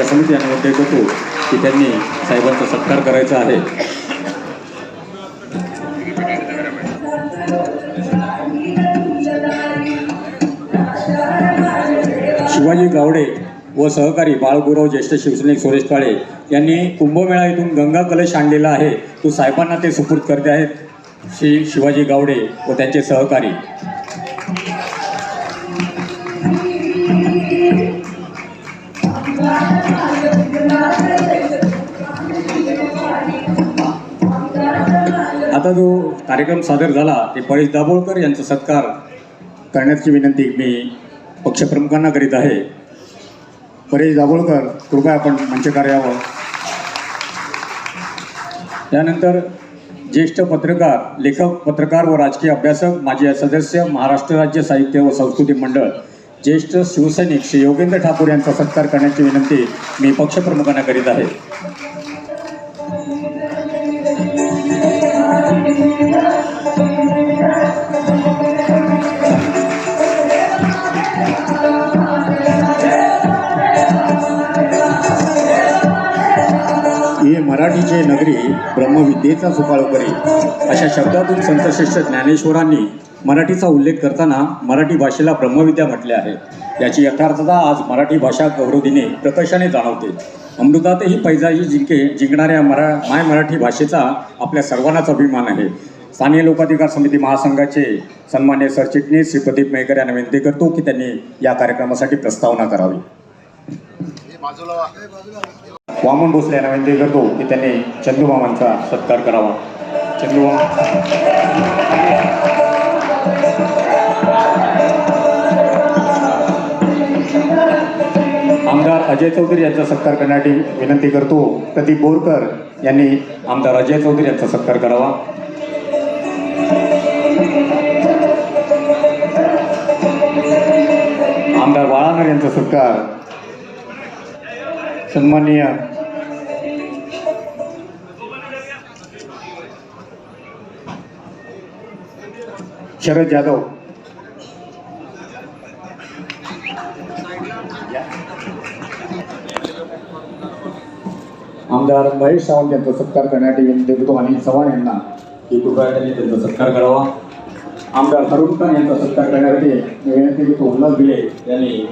पंचायत समिती यांना उद्देश होतो की त्यांनी साहेबांचा सत्कार करायचा आहे. शिवाजी गावडे व सहकारी बाळगुरव ज्येष्ठ शिवसैनिक सुरेश काळे यांनी कुंभमेळा इथून गंगा कलश आणलेला आहे. तो साहेबांना ते सुपूर्द करते आहेत. श्री शिवाजी गावडे व त्यांचे सहकारी. आता जो कार्यक्रम सादर झाला ते परेश दाभोळकर यांचा सत्कार करण्याची विनंती मी पक्षप्रमुखांना करीत आहे. परेश दाभोळकर कृपया आपण मंचकार यावं त्यानंतर ज्येष्ठ पत्रकार लेखक पत्रकार व राजकीय अभ्यासक माजी सदस्य महाराष्ट्र राज्य साहित्य व संस्कृती मंडळ ज्येष्ठ शिवसैनिक श्री योगेंद्र ठाकूर यांचा सत्कार करण्याची विनंती मी पक्षप्रमुखांना करीत आहे. ज्ञानाचे नगरी ब्रह्मविद्येचा सुकाळ करी अशा शब्दातून संतश्रेष्ठ ज्ञानेश्वरांनी मराठीचा उल्लेख करताना मराठी भाषेला ब्रह्मविद्या म्हटले आहे. याची यथार्थता आज मराठी भाषा गौरव दिने प्रकर्षाने जाणवते. अमृतातही पैजाजी जिंके जिंकणाऱ्या मरा माय मराठी भाषेचा आपल्या सर्वांनाच अभिमान आहे. स्थानीय लोकाधिकार समिती महासंघाचे सन्मान्य सरचिटणीस श्री प्रदीप मेहकर यांना विनंती करतो की त्यांनी या कार्यक्रमासाठी प्रस्तावना करावी. वामन भोसले यांना विनंती करतो की त्यांनी चंदूमामांचा सत्कार करावा. चंदूमामा. आमदार अजय चौधरी यांचा सत्कार करण्यासाठी विनंती करतो. प्रदीप बोरकर यांनी आमदार अजय चौधरी यांचा सत्कार करावा. आमदार बाळानर यांचा सत्कार सन्माननीय शरद जाधव. आमदार महेश सावंत यांचा सत्कार करण्यासाठी विनंती करतो आणि चव्हाण यांना की कृपया त्यांनी त्यांचा सत्कार करावा. आमदार तरुण खान यांचा सत्कार करण्यासाठी विनंती करतो उल्हास भिले यांनी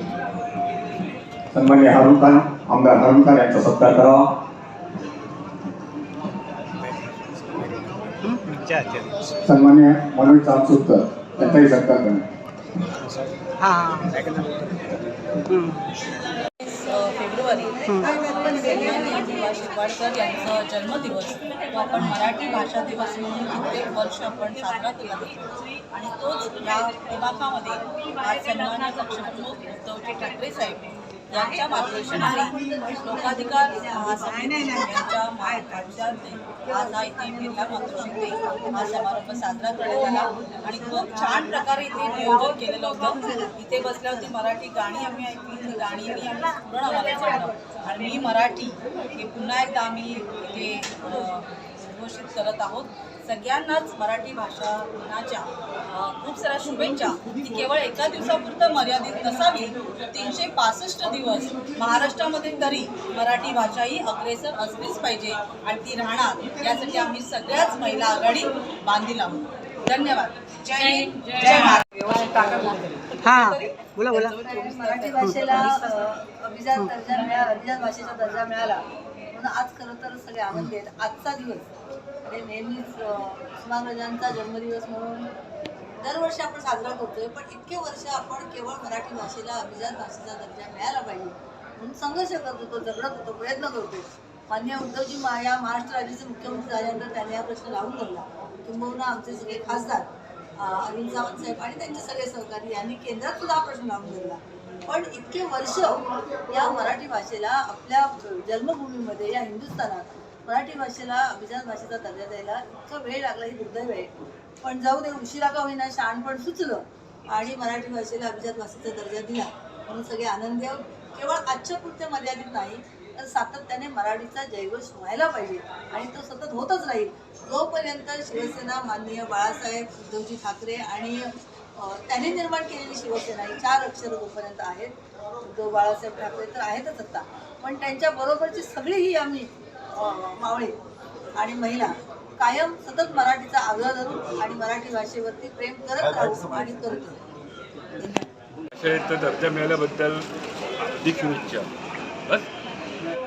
सन्मान्य हारून खान आमदार खान यांचा सत्कार करावा सन्मान्य मनोज चामसुतकर यांचाही सत्कार करणे फेब्रुवारी शिरवाडकर यांचा जन्मदिवस. तो आपण मराठी भाषा दिवस म्हणून कित्येक वर्ष आपण साजरा केला होतो. आणि तोच या दिमाखामध्ये आज सन्मान्य पक्षप्रमुख उद्धवजी ठाकरे साहेब यांच्या मार्गदर्शनाखाली लोकाधिकार महासमिती यांच्या माध्यमातून आज हा इथे बिर्ला मातृशक्ती हा समारंभ साजरा करण्यात आला. आणि खूप छान प्रकारे इथे नियोजन केलेलं होतं. इथे बसल्यावरती मराठी गाणी आम्ही ऐकली. ती गाणी आम्ही पूर्ण आम्हाला आणि मी मराठी हे पुन्हा एकदा आम्ही इथे अ, घोषित करत आहोत. सगळ्यांनाच मराठी भाषा दिनाच्या खूप साऱ्या शुभेच्छा. ती केवळ एका दिवसापुरतं मर्यादित नसावी तीनशे पासष्ट दिवस महाराष्ट्रामध्ये तरी मराठी भाषा ही अग्रेसर असलीच पाहिजे आणि ती राहणार. यासाठी आम्ही सगळ्याच महिला आघाडी बांधील आहोत. धन्यवाद. जय हिंद. जय महाराष्ट्र. हा. बोला बोला. मराठी भाषेला अभिजात दर्जा मिळाला अभिजात भाषेचा दर्जा मिळाला म्हणून आज खरं तर सगळे आनंदी आहेत. आजचा दिवस नेहमीच जन्मदिवस म्हणून दरवर्षी आपण साजरा करतोय पण इतके वर्ष आपण केवळ मराठी भाषेला अभिजात भाषेचा दर्जा मिळाला पाहिजे. म्हणून संघर्ष करत होतो झगडत होतो प्रयत्न करतो मान्य उद्धवजी मा या महाराष्ट्र राज्याचे मुख्यमंत्री झाल्यानंतर त्यांनी हा प्रश्न लावून धरला. किंबहुना आमचे सगळे खासदार अरविंद सावंत साहेब आणि त्यांचे सगळे सहकारी यांनी केंद्रात सुद्धा प्रश्न लावून धरला. पण इतके वर्ष या मराठी भाषेला आपल्या जन्मभूमीमध्ये या हिंदुस्थानात मराठी भाषेला अभिजात भाषेचा दर्जा द्यायला इतका वेळ लागला ही दुर्दैव आहे. पण जाऊ दे उशिरा का होईना शहाणपण सुचलं आणि मराठी भाषेला अभिजात भाषेचा दर्जा दिला. म्हणून सगळे आनंद घेऊन केवळ आजच्या पुरते मर्यादित नाही तर सातत्याने मराठीचा जयघोष व्हायला पाहिजे आणि तो सतत होतच राहील. जोपर्यंत शिवसेना माननीय बाळासाहेब उद्धवजी ठाकरे आणि त्यांनी निर्माण केलेली शिवसेना ही चार अक्षर जोपर्यंत आहेत उद्धव बाळासाहेब ठाकरे तर आहेतच आता. पण त्यांच्या बरोबरची सगळी ही आम्ही मावळे आणि महिला कायम सतत मराठीचा आग्रह धरू आणि मराठी भाषेवरती प्रेम करत राहू आणि करत दर्जा मिळाल्याबद्दल हार्दिक शुभेच्छा. बस.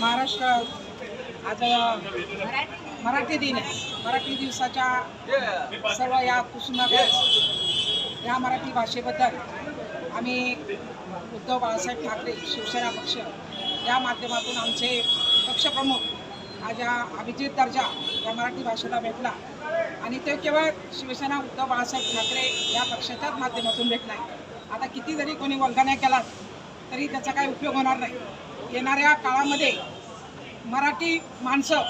महाराष्ट्र आज मराठी दिन आहे. मराठी दिवसाच्या सर्व या कुसुमागत या मराठी भाषेबद्दल आम्ही उद्धव बाळासाहेब ठाकरे शिवसेना पक्ष या माध्यमातून आमचे पक्षप्रमुख आज या अभिजित दर्जा या मराठी भाषेला भेटला. आणि ते केवळ शिवसेना उद्धव बाळासाहेब ठाकरे या पक्षाच्याच माध्यमातून भेटला आहे. आता किती जरी कोणी वल्गण्या केला तरी त्याचा काही उपयोग होणार नाही. येणाऱ्या काळामध्ये मराठी माणसं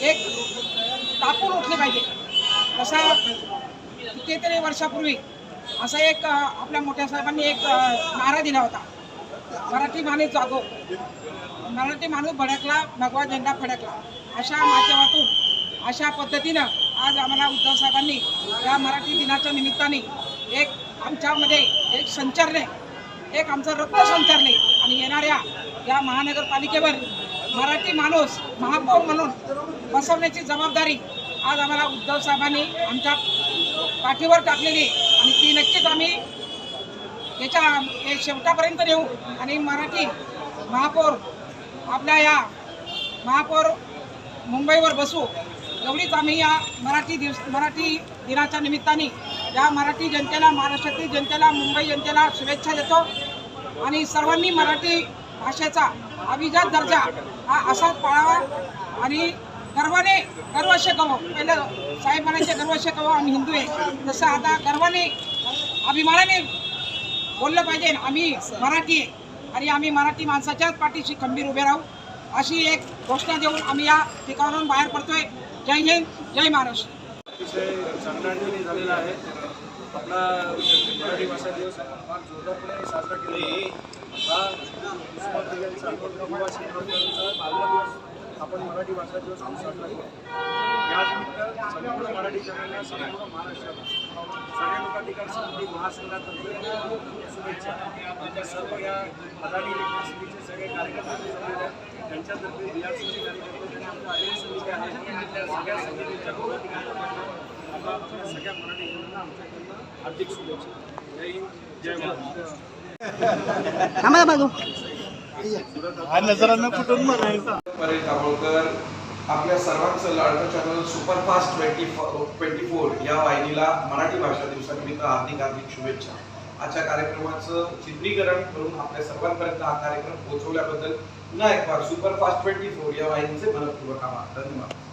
एक टाकून उठले पाहिजे. तसा कितीतरी वर्षापूर्वी असा एक आपल्या मोठ्या साहेबांनी एक नारा दिला होता. मराठी माणूस जागो. मराठी माणूस भडकला भगवा झेंडा फडकला. अशा माध्यमातून अशा पद्धतीनं आज आम्हाला उद्धव साहेबांनी या मराठी दिनाच्या निमित्ताने एक आमच्यामध्ये एक संचारणे एक आमचं रक्त संचारणे आणि येणाऱ्या या महानगरपालिकेवर मराठी माणूस महापौर म्हणून बसवण्याची जबाबदारी आज आम्हाला उद्धव साहेबांनी आमच्या पाठीवर टाकलेली आणि ती नक्कीच आम्ही याच्या हे शेवटापर्यंत नेऊ. आणि मराठी महापौर आपल्या या महापौर मुंबईवर बसू. एवढीच आम्ही या मराठी दिवस मराठी दिनाच्या निमित्ताने या मराठी जनतेला महाराष्ट्रातील जनतेला मुंबई जनतेला शुभेच्छा देतो. आणि सर्वांनी मराठी भाषेचा अभिजात दर्जा हा असाच पाळावा. आणि गर्वाने गर्व शेकावं पहिलं साहेबांचे गर्व शेकावं आम्ही हिंदू आहे. तसं आता गर्वाने अभिमानाने बोललं पाहिजे. आम्ही मराठी आणि आम्ही मराठी माणसाच्याच पाठीशी खंबीर उभे राहू. अशी एक घोषणा देऊन आम्ही या ठिकाणाहून बाहेर पडतोय. जय हिंद जय महाराष्ट्र. अतिशय चांगल्या अर्थाने झालेला आहे. आपला मराठी भाषा दिवस फार जोरदारपणे साजरा केला जातो. हा आपण मराठी भाषा दिवस साजरा करतो या संपूर्ण मराठी जनांना संपूर्ण महाराष्ट्राला सगळ्या लोकांनी महासंघातर्फे शुभेच्छा. आमच्या सर्व या अदानी इलेक्ट्रिसिटीचे सगळे कार्यकर्ते जमलेले आहेत. त्यांच्यातर्फे बीआरसीचे कार्यकर्ते आमच्या आदिवासी समिती आहेत त्या सगळ्या समितीच्या आता आपल्या सगळ्या मराठी जनांना आमच्याकडनं हार्दिक शुभेच्छा. जय हिंद जय महाराष्ट्र. थांबा बाजू परेश दाभोळकर आपल्या सर्वांचं लाडकं channel superfast twenty twenty four या वाहिनीला मराठी भाषा दिवसानिमित्त हार्दिक हार्दिक शुभेच्छा. आजच्या कार्यक्रमाचं चित्रीकरण करून आपल्या सर्वांपर्यंत हा कार्यक्रम पोहोचवल्याबद्दल पुन्हा एक बार सुपरफास्ट ट्वेंटी फोर या वाहिनीचे मनपूर्वक आभार. धन्यवाद.